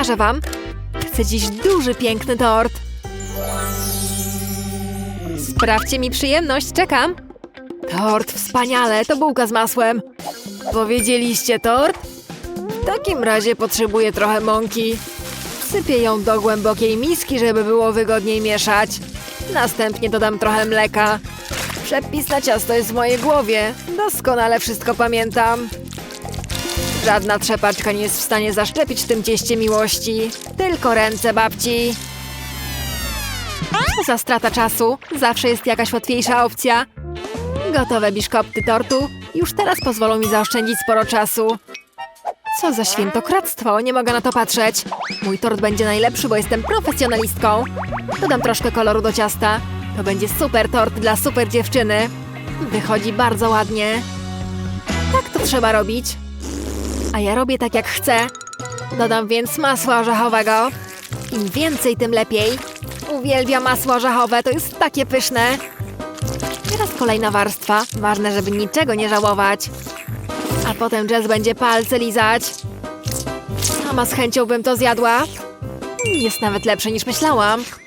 Pokażę wam. Chcę dziś duży, piękny tort. Sprawdźcie mi przyjemność, czekam. Tort, wspaniale, to bułka z masłem. Powiedzieliście tort? W takim razie potrzebuję trochę mąki. Wsypię ją do głębokiej miski, żeby było wygodniej mieszać. Następnie dodam trochę mleka. Przepis na ciasto jest w mojej głowie. Doskonale wszystko pamiętam. Żadna trzepaczka nie jest w stanie zaszczepić tym cieście miłości. Tylko ręce babci. Co za strata czasu. Zawsze jest jakaś łatwiejsza opcja. Gotowe biszkopty tortu już teraz pozwolą mi zaoszczędzić sporo czasu. Co za świętokradztwo, nie mogę na to patrzeć. Mój tort będzie najlepszy, bo jestem profesjonalistką. Dodam troszkę koloru do ciasta. To będzie super tort dla super dziewczyny. Wychodzi bardzo ładnie. Tak to trzeba robić. A ja robię tak jak chcę. Dodam więc masła orzechowego. Im więcej, tym lepiej. Uwielbiam masło orzechowe, to jest takie pyszne. Teraz kolejna warstwa. Ważne, żeby niczego nie żałować. A potem Jess będzie palce lizać. Sama z chęcią bym to zjadła. Jest nawet lepsze niż myślałam.